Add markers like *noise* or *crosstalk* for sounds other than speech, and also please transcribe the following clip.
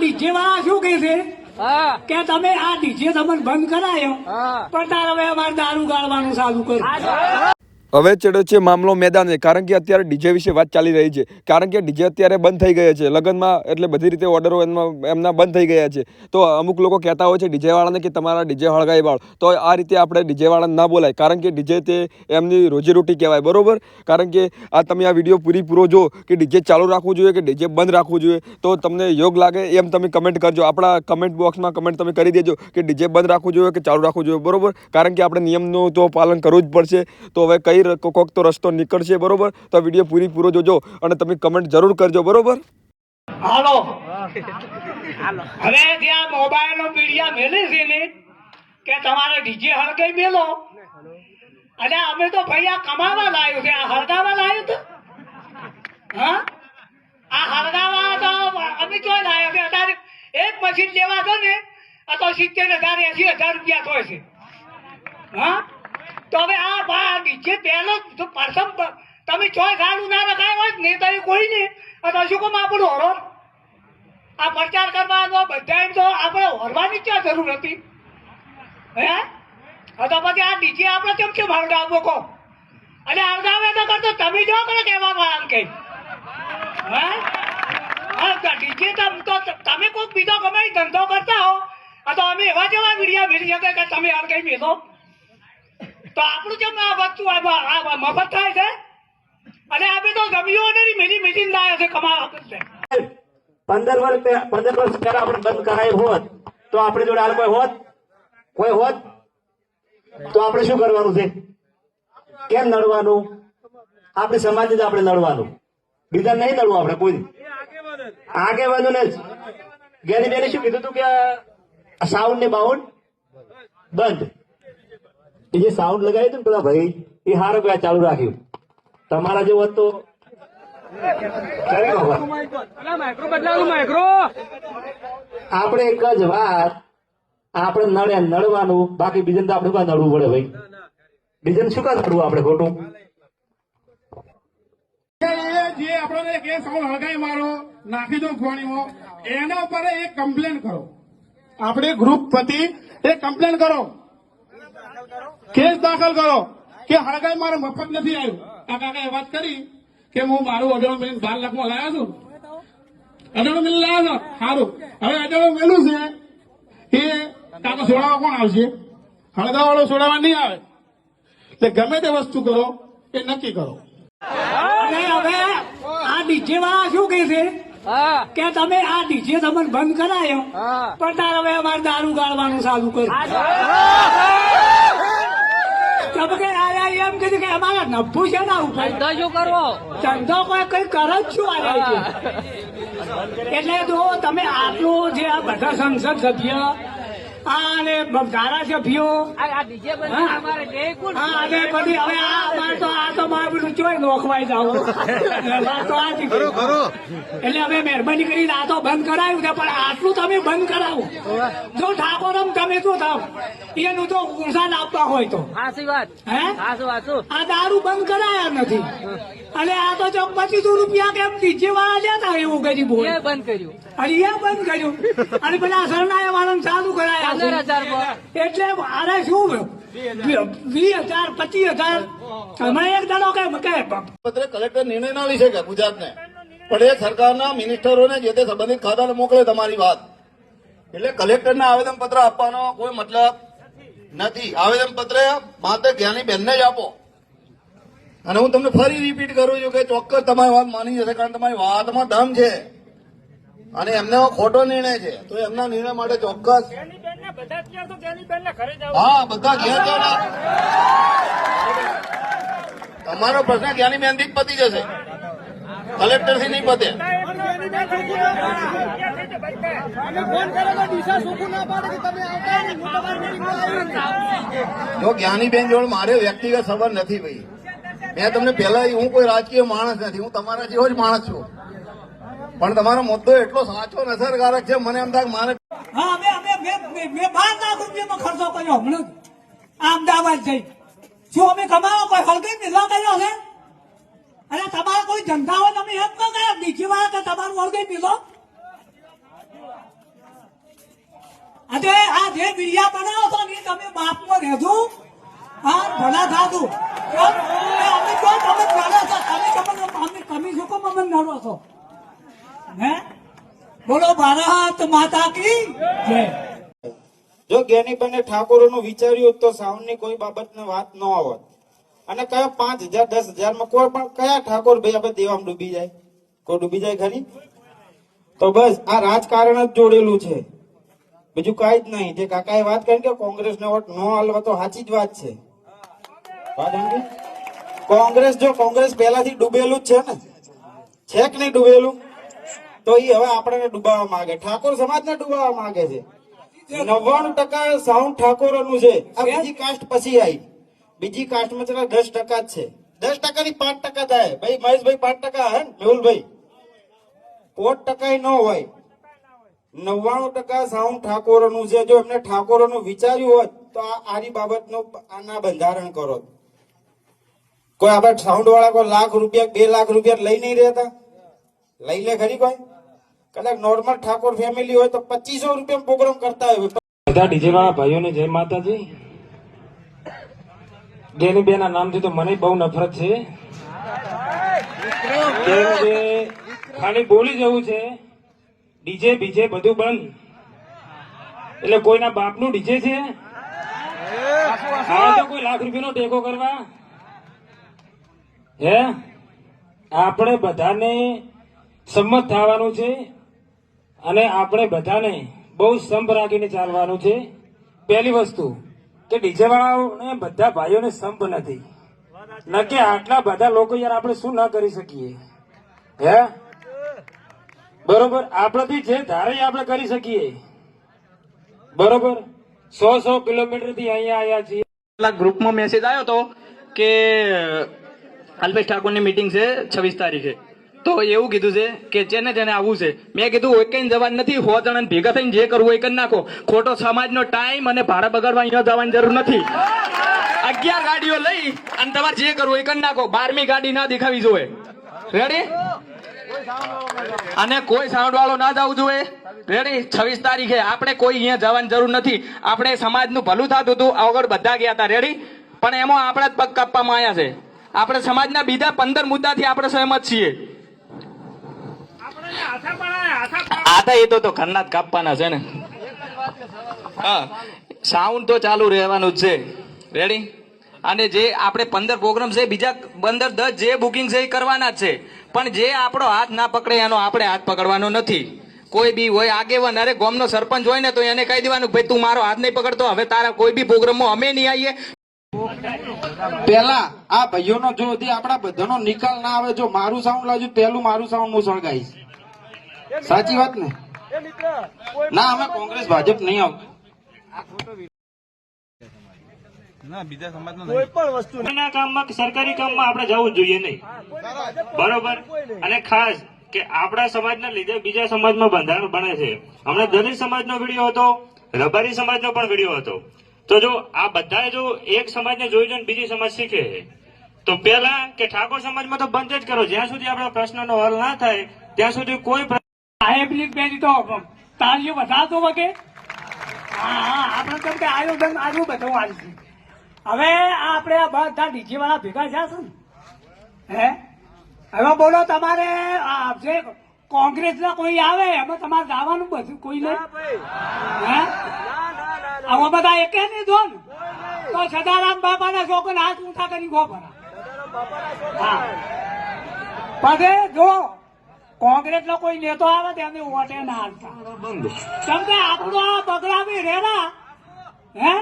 DJ વાળા શું કે છે? કે તમે આ ડીજે તમને બંધ કરાયો પણ તારે હવે અમારે દારૂ ગાળવાનું ચાલુ કર્યું હવે ચડ્યો છે મામલો મેદાને. કારણ કે અત્યારે ડીજે વિશે વાત ચાલી રહી છે. કારણ કે ડીજે અત્યારે બંધ થઈ ગયા છે. લગ્નમાં એટલે બધી રીતે ઓર્ડરો એમના બંધ થઈ ગયા છે. તો અમુક લોકો કહેતા હોય છે ડીજેવાળાને કે તમારા ડીજે હળગાઈ વાળ તો આ રીતે આપણે ડીજેવાળાને ના બોલાય. કારણ કે ડીજે તે એમની રોજીરોટી કહેવાય. બરાબર? કારણ કે આ તમે આ વીડિયો પૂરી પૂરો જો કે ડીજે ચાલુ રાખવું જોઈએ કે ડીજે બંધ રાખવું જોઈએ, તો તમને યોગ લાગે એમ તમે કમેન્ટ કરજો. આપણા કમેન્ટ બોક્સમાં કમેન્ટ તમે કરી દેજો કે ડીજે બંધ રાખવું જોઈએ કે ચાલુ રાખવું જોઈએ. બરોબર? કારણ કે આપણે નિયમનું તો પાલન કરવું જ પડશે. તો હવે કઈ ર- કોક તો રસ્તો નીકળશે બરોબર? તો આ વીડિયો પૂરી પૂરો જોજો અને તમે કમેન્ટ જરૂર કરજો બરોબર? હાલો. હવે ત્યાં મોબાઈલ નો પીડિયા મેલે છે ને કે તમારે ડીજે હળગાઈ મેલો? અને અમે તો ભાઈ આ કમાવા લાવ્યું છે આ હળગાવા લાવ્યું તો. હા? આ હળગાવા તો અમે જો લાવ્યો છે? અત્યારે એક મશીન લેવા દો ને આ તો સિત્તેર હજાર એસી હજાર રૂપિયા થાય છે. હા? તો હવે આ ભાગ જે પહેલો તો પ્રથમ તમે છ સારું ના રખાય હોય ને તો કોઈ નહીં. અને શું કામ આપણું હોરો? આ પ્રચાર કરવાનો બધા એમ તો આપણે હોરવાની ક્યાં જરૂર હતી? હે? તો પછી આ ડીજે આપણે કેમ કેમ હળગાવો કહો અને હળગાવે તો કરતો, તમે જો કરો કહેવા વાળા કે. હે? ડીજે તો તમે કોઈક બીજો ગમે ધંધો કરતા હો. તો અમે એવા જેવા મીડિયા મેળવી શકે કે તમે હળગાઈ મેળો તો આપણું કેમ આ વસ્તુ મફત થાય છે? અને આપણે તો જમીઓ નથી મીઠી મીઠી લાયા છે કમાવા છે પંદર વર્ષ પંદર વર્ષ પહેલા આપણે બંધ કરાય હોત, તો આપણી જોડે હાલ કોઈ હોત? કોઈ હોત? તો આપણે શું કરવાનું છે? કેમ લડવાનું? આપણી સમાજ જ આપણે લડવાનું. બીજા નહીં લડવું આપણે, કોઈ આગેવાનો ને ગેરી બેને શું કીધું તું કે સાઉન્ડ ને બાઉન્ડ? બંધ. એ જે સાઉન્ડ લગાવી હતું ને પેલા ભાઈ એ હારો ગયા ચાલુ રાખ્યું. તમારા જેવો હોત. આપણે એક જ વાત. આપણે નડે નડવાનું બાકી બીજન તો આપણે કાં નડવું પડે ભાઈ? બીજન શું કાં નડવું આપણે ખોટું? જે આપણને કે સાઉન્ડ હળગાઈ મારો નાખી દો ખોણીમાં એના પર એક કમ્પ્લેન કરો. આપણે ગ્રુપ પ્રતિ એક કમ્પ્લેન કરો. કેસ દાખલ કરો. કે હળગાઈ મારો મફત નથી આવ્યું. આ કાકાએ વાત કરી કે હું મારું અઢાર મિનિટ બાર લાખમાં લાયા છું. અઢાર મિનિટ લાવ્યો છો? સારું. હવે અઢાર મેલું છે એ કાકા છોડાવવા કોણ આવશે? હળગા વાળો છોડાવવા નહીં આવે. એટલે ગમે તે વસ્તુ કરો એ નક્કી કરો. હવે આ ડીજે વાળા શું કે છે? કે તમે આ ડીજે તમને બંધ કરાયો. પણ તાર હવે અમારે દારૂ ગાળવાનું ચાલુ કર્યું. તમે કે આયા એમ કીધું કે અમારા નફું છે ના ઉપર ધંધો શું કરવો. ધંધો કોઈ કઈ કરે જ શું આયા છે? એટલે જો તમે આટલું જે આ બધા સંસદ સભ્ય અને ધારાસભ્યો અને બધી હવે આ તો આ તો મારું બધું ચોય નોખવાઈ જાવ *laughs* તો આ એટલે હવે મહેરબાની કરીને આ તો બંધ કરાયું છે પણ આટલું તમે બંધ કરાવો. જો ઠાકોરમ તમે શું થાવ. એનું તો ઉષાન આપતા હોય તો. વાત. હે? આ દારૂ બંધ કરાયા નથી. અને આ તો જો પચીસો રૂપિયા કેમ ડીજે વાળા લેતા એવું કરી બોલ? બંધ કર્યું. અને એ બંધ કર્યું. અને પેલા શરણાયા વાળા પંદર હજાર એટલે મારે શું વીસ હજાર. પચીસ હજાર. હમણાં એક દાડો કે કે? કલેક્ટર નિર્ણય ના લઈ શકે ગુજરાતને. પણ એ સરકારના મિનિસ્ટરોને જે તે સંબંધિત ખાતાને મોકલે તમારી વાત. એટલે કલેક્ટરને આવેદન પત્ર આપવાનો કોઈ મતલબ નથી. આવેદન પત્ર માત્ર જ્ઞાની બેનને જ આપો. અને હું તમને ફરી રિપીટ કરું છું કે ચોક્કસ તમારી વાત માની જશે કારણ તમારી વાતમાં દમ છે. અને એમને ખોટો નિર્ણય છે. તો એમના નિર્ણય માટે ચોક્કસ હા બધા ઘેર જવાના તમારો પ્રશ્ન જ્ઞાની બેનથી જ પતી જશે. કલેક્ટરથી નહીં પતે. જો જ્ઞાની બેન જોડે મારે વ્યક્તિગત સંબંધ નથી ભાઈ. મેં તમને પેલા હું કોઈ રાજકીય માણસ નથી હું તમારા જેવો જ માણસ છું. પણ તમારો મુદ્દો એટલો સાચો અસરકારક છે મને એમ થાય મારે હા અમે અમે મેં- બાર લાખ રૂપિયાનો ખર્ચો કર્યો હમણાં જ. આ અમદાવાદ જઈ. શું અમે કમાવો કોઈ હળગી મિલો કર્યો છે અને તમારો કોઈ ધંધા હોય તમે એમ ન કહે બીજી વાર કે તમારું હળગી આ જે વિડિયા બનાવો છો ને તમે બાપમાં રહેજો. હા, ભલા થાતું. અમે તો તમે ભલા છો? તમે તમે તમે શું કામ અમને નડો છો? હે? બોલો ભારત માતા કી જય. જો જ્ઞાનીબેને ઠાકોરોનું વિચાર્યું તો સાઉન્ડની કોઈ બાબતને વાત ન આવત અને કયા પાંચ હજાર, દસ હજારમાં કોઈ પણ કયા ઠાકોર ભાઈ આપણે દેવામાં ડૂબી જાય? કોઈ ડૂબી જાય ખરી? તો બસ, આ રાજકારણ જ જોડેલું છે. બીજું કાંઈ જ નહીં. જે કાકાએ વાત કરી કે કોંગ્રેસને વોટ ન હાલવા તો સાચી જ વાત છે. કોંગ્રેસ જો કોંગ્રેસ પહેલાથી ડૂબેલું જ છે ને? છે કે નહીં ડૂબેલું? તો એ હવે આપણને ડૂબાવવા માંગે. ઠાકોર સમાજને ડૂબાવવા માંગે છે. નવ્વાણું ટકા સાઉન્ડ ઠાકોરોનું છે. આ બીજી કાસ્ટ પછી આવી બીજી કાસ્ટમાં ચલા દસ ટકા જ છે. દસ ટકા ની પાંચ ટકા થાય. ભાઈ મહેશભાઈ પાંચ ટકા હે ને? મેહુલભાઈ. પોત ટકા ન હોય. નવ્વાણું ટકા સાઉન્ડ ઠાકોરોનું છે. જો એમને ઠાકોરોનું વિચાર્યું હોત તો આ આરી બાબતનું આના બંધારણ કરો. કોઈ આપણે સાઉન્ડ વાળા કોઈ લાખ રૂપિયા બે લાખ રૂપિયા લઈ નહીં રહેતા? લઈ લે ખરી કોઈ? કદાચ નોર્મલ ઠાકોર ફેમિલી હોય તો પચીસો રૂપિયા પ્રોગ્રામ કરતા હોય. બધા ડીજે વાળા ભાઈઓને જય માતાજી. જેની બેના નામથી તો મને બહુ નફરત છે. ખાલી બોલી જવું છે. ડીજે, બીજે બધું બંધ. એટલે કોઈના બાપનું ડીજે છે? તો કોઈ લાખ રૂપિયાનો ટેકો કરવા. હે? આપણે બધાને સંમત થવાનું છે. અને આપણે બધાને બહુ સંપ રાખીને ચાલવાનું છે. પહેલી વસ્તુ કે ડીજે વાળાઓને બધા ભાઈઓને સંપ નથી. ન કે આટલા બધા લોકો યાર આપણે શું ના કરી શકીએ? હે? બરોબર? આપણાથી જે ધારે આપણે કરી શકીએ. બરોબર? સો સો કિલોમીટરથી અહીંયા આવ્યા છીએ. પેલા ગ્રુપમાં મેસેજ આવ્યો હતો કે અલ્પેશ ઠાકોરની મીટિંગ છે છવ્વીસ તારીખે. તો એવું કીધું છે કે જેને જેને આવવું છે. મેં કીધું એક જવાનું નથી, હો જણા ભેગા થઈને જે કરવું એ કરી નાખો. ખોટો સમાજનો ટાઈમ અને ભાડા બગાડવા અહીંયા જવાની જરૂર નથી. અગિયાર ગાડીઓ લઈ અને તમારે જે કરવું એ કરી નાખો. બારમી ગાડી ના દેખાવી જોઈએ. રેડી અને કોઈ સાઉન્ડ વાળો ના જવું જોઈએ. રેડી છવ્વીસ તારીખે આપણે કોઈ અહીંયા જવાની જરૂર નથી. આપણે સમાજનું ભલું થતું હતું આગળ બધા ગયા હતા. રેડી પણ એમાં આપણા જ પગ કાપવામાં આવ્યા છે. આપણે સમાજના બીજા પંદર મુદ્દાથી આપણે સહમત છીએ. આથા એ તો તો ખન્નાત કાપવાના છે ને. હા સાઉન્ડ તો ચાલુ રહેવાનું જ છે. રેડી અને જે આપણે પંદર પ્રોગ્રામ છે, બીજા પંદર દસ જે બુકિંગ છે, એ કરવાના જ છે. પણ જે આપણો હાથ ના પકડે, એનો આપણે હાથ પકડવાનો નથી. કોઈ બી હોય, આગેવાન, અરે ગોમનો સરપંચ હોય ને, તો એને કહી દેવાનું ભાઈ, તું મારો હાથ નહીં પકડતો, હવે તારા કોઈ બી પ્રોગ્રામમાં અમે નહીં આવીએ. પેલા, આ ભાઈઓનો જો આપણા બધાનો નિકાલ ના આવે, જો મારું સાઉન્ડ લાવજો પહેલું મારું સાઉન્ડ હું સળગાઈશ સાચી વાત ને? ના અમે કોંગ્રેસ ભાજપ નહીં આવતું. ના કામમાં સરકારી કામમાં આપણે જવું જોઈએ નહીં. બરોબર? અને ખાસ કે આપણા સમાજના લીધે બીજા સમાજમાં બંધારણ બને છે. હમણાં દલિત સમાજનો વીડિયો હતો રબારી સમાજનો પણ વીડિયો હતો. તો જો આ બધા જો એક સમાજને જોઈ જોઈને બીજી સમાજ શીખે છે તો પેલા કે ઠાકોર સમાજમાં તો બંધ જ કરો. જ્યાં સુધી આપણા પ્રશ્નનો હલ ના થાય ત્યાં સુધી કોઈ સાહેબની પેલી તો તાળીઓ વધારતો વગે હા આપણે કેમ કે આયોજન આજુ બધું આવી છે. હવે આપણે આ બધા ડીજે વાળા ભેગા થયા ને? હે? હવે બોલો તમારે જે કોંગ્રેસના કોઈ આવે, એમાં તમારે જવાનું બધું કોઈ નહીં? હે? આવા બધા એકે નહીં જો ને? તો સદારામ બાપાના છોકરા હાથ ઊંચા કરી ગો ભરા હા. પછી જો કોંગ્રેસ નો કોઈ નેતો આવે તો એમને વોટે ના હાલતા કેમ કે આપણું આ બગડાવી રેરા હે?